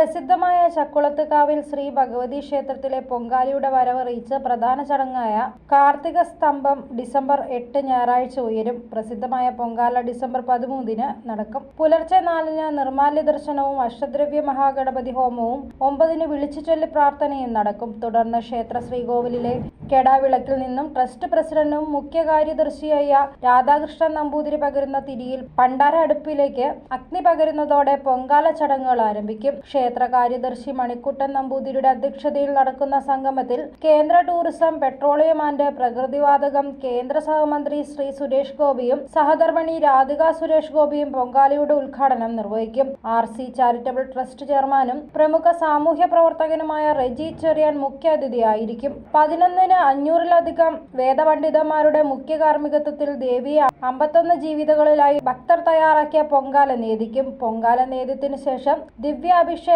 പ്രസിദ്ധമായ ചക്കുളത്തുകാവിൽ ശ്രീ ഭഗവതി ക്ഷേത്രത്തിലെ പൊങ്കാലിയുടെ വരവറിയിച്ച് പ്രധാന ചടങ്ങായ കാർത്തിക സ്തംഭം ഡിസംബർ എട്ട് ഞായറാഴ്ച ഉയരും. പ്രസിദ്ധമായ പൊങ്കാല ഡിസംബർ പതിമൂന്നിന് നടക്കും. പുലർച്ചെ നാലിന് നിർമാല്യ ദർശനവും അഷ്ടദ്രവ്യ മഹാഗണപതി ഹോമവും ഒമ്പതിന് വിളിച്ചു ചൊല്ലി പ്രാർത്ഥനയും നടക്കും. തുടർന്ന് ക്ഷേത്ര ശ്രീകോവിലിലെ കെടാവിളക്കിൽ നിന്നും ട്രസ്റ്റ് പ്രസിഡന്റും മുഖ്യ കാര്യദർശിയായ രാധാകൃഷ്ണൻ നമ്പൂതിരി പകരുന്ന തിരിയിൽ പണ്ടാര അടുപ്പിലേക്ക് അഗ്നി പകരുന്നതോടെ പൊങ്കാല ചടങ്ങുകൾ ആരംഭിക്കും. ക്ഷേത്ര കാര്യദർശി മണിക്കുട്ടൻ നമ്പൂതിരിയുടെ അധ്യക്ഷതയിൽ നടക്കുന്ന സംഗമത്തിൽ കേന്ദ്ര ടൂറിസം പെട്രോളിയം ആൻഡ് പ്രകൃതിവാതകം കേന്ദ്ര സഹമന്ത്രി ശ്രീ സുരേഷ് ഗോപിയും സഹധർമ്മിണി രാധിക സുരേഷ് ഗോപിയും പൊങ്കാലയുടെ ഉദ്ഘാടനം നിർവഹിക്കും. ആർ സി ചാരിറ്റബിൾ ട്രസ്റ്റ് ചെയർമാനും പ്രമുഖ സാമൂഹ്യ പ്രവർത്തകനുമായ റെജി ചെറിയാൻ മുഖ്യാതിഥിയായിരിക്കും പതിനൊന്നിന് അഞ്ഞൂറിലധികം വേദപണ്ഡിതന്മാരുടെ മുഖ്യ കാർമ്മികത്വത്തിൽ ദേവിയെ അമ്പത്തൊന്ന് ജീവിതകളിലായി ഭക്തർ തയ്യാറാക്കിയ പൊങ്കാല നേദിക്കും. പൊങ്കാല നേദ്യത്തിന് ശേഷം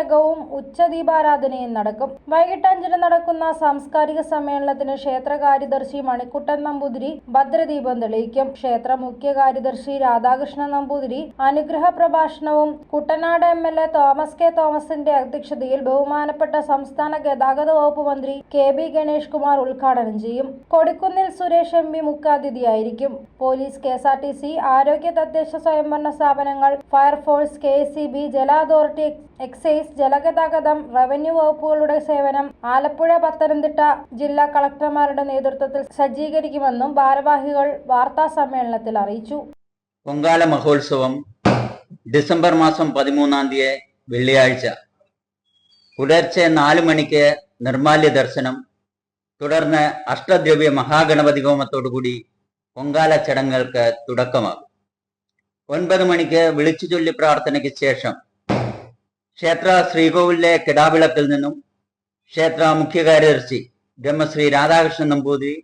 ദിവ്യാഭിഷേകവും ഉച്ചദീപാരാധനയും നടക്കും. വൈകിട്ട് അഞ്ചിന് നടക്കുന്ന സാംസ്കാരിക സമ്മേളനത്തിന് ക്ഷേത്ര കാര്യദർശി മണിക്കുട്ടൻ നമ്പൂതിരി ഭദ്രദീപം തെളിയിക്കും. ക്ഷേത്ര മുഖ്യ കാര്യദർശി രാധാകൃഷ്ണൻ നമ്പൂതിരി അനുഗ്രഹ പ്രഭാഷണവും Kuttanad M L A Thomas K തോമസിന്റെ അധ്യക്ഷതയിൽ ബഹുമാനപ്പെട്ട സംസ്ഥാന ഗതാഗത വകുപ്പ് മന്ത്രി കെ ബി ഗണേഷ് കുമാർ ഉദ്ഘാടനം ചെയ്യും. Kodikunnil Suresh M P മുഖ്യാതിഥിയായിരിക്കും. Police K S R T C ആരോഗ്യ തദ്ദേശ സ്വയംഭരണ സ്ഥാപനങ്ങൾ fire force K S E B ജല അതോറിറ്റി എക്സൈസ് ജലഗതാഗതം റവന്യൂ വകുപ്പുകളുടെ സേവനം ആലപ്പുഴ പത്തനംതിട്ട ജില്ലാ കളക്ടർമാരുടെ നേതൃത്വത്തിൽ സജ്ജീകരിക്കുമെന്നും ഭാരവാഹികൾ വാർത്താ സമ്മേളനത്തിൽ അറിയിച്ചു. പൊങ്കാല മഹോത്സവം ഡിസംബർ മാസം പതിമൂന്നാം തീയതി വെള്ളിയാഴ്ച. പുലർച്ചെ നാല് മണിക്ക് നിർമാല്യ ദർശനം. തുടർന്ന് അഷ്ടദ്രവ്യ മഹാഗണപതി ഹോമത്തോടുകൂടി പൊങ്കാല ചടങ്ങുകൾക്ക് തുടക്കമാകും. ഒൻപത് മണിക്ക് വിളിച്ചു ചൊല്ലി പ്രാർത്ഥനയ്ക്ക് ശേഷം ക്ഷേത്ര ശ്രീകോവിലെ കിടാവിളക്കിൽ നിന്നും ക്ഷേത്ര മുഖ്യകാര്യദർശി ബ്രഹ്മശ്രീ രാധാകൃഷ്ണൻ നമ്പൂതിരി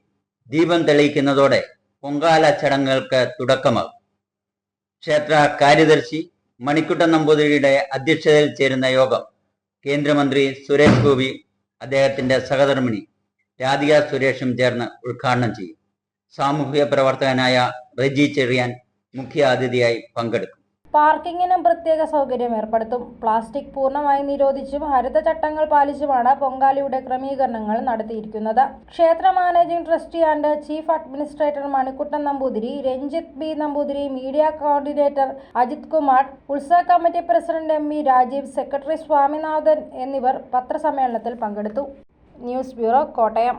ദീപം തെളിയിക്കുന്നതോടെ പൊങ്കാല ചടങ്ങുകൾക്ക് തുടക്കമാകും. ക്ഷേത്ര കാര്യദർശി മണിക്കുട്ടൻ നമ്പൂതിരിയുടെ അധ്യക്ഷതയിൽ ചേരുന്ന യോഗം കേന്ദ്രമന്ത്രി സുരേഷ് ഗോപി അദ്ദേഹത്തിന്റെ സഹധർമ്മിണി രാധിക സുരേഷും ചേർന്ന് ഉദ്ഘാടനം ചെയ്യും. സാമൂഹിക പ്രവർത്തകനായ റെജി ചെറിയാൻ മുഖ്യ അതിഥിയായി പങ്കെടുക്കും. പാർക്കിങ്ങിനും പ്രത്യേക സൗകര്യം ഏർപ്പെടുത്തും. പ്ലാസ്റ്റിക് പൂർണമായി നിരോധിച്ചും ഹരിത ചട്ടങ്ങൾ പാലിച്ചുമാണ് പൊങ്കാലയുടെ ക്രമീകരണങ്ങൾ നടത്തിയിരിക്കുന്നത്. ക്ഷേത്ര managing trustee and chief administrator Manikuttan Namboothiri Ranjith B Namboothiri media coordinator Ajith Kumar ഉത്സവ committee president M V Rajeev secretary Swaminathan എന്നിവർ പത്രസമ്മേളനത്തിൽ പങ്കെടുത്തു. News bureau Kottayam.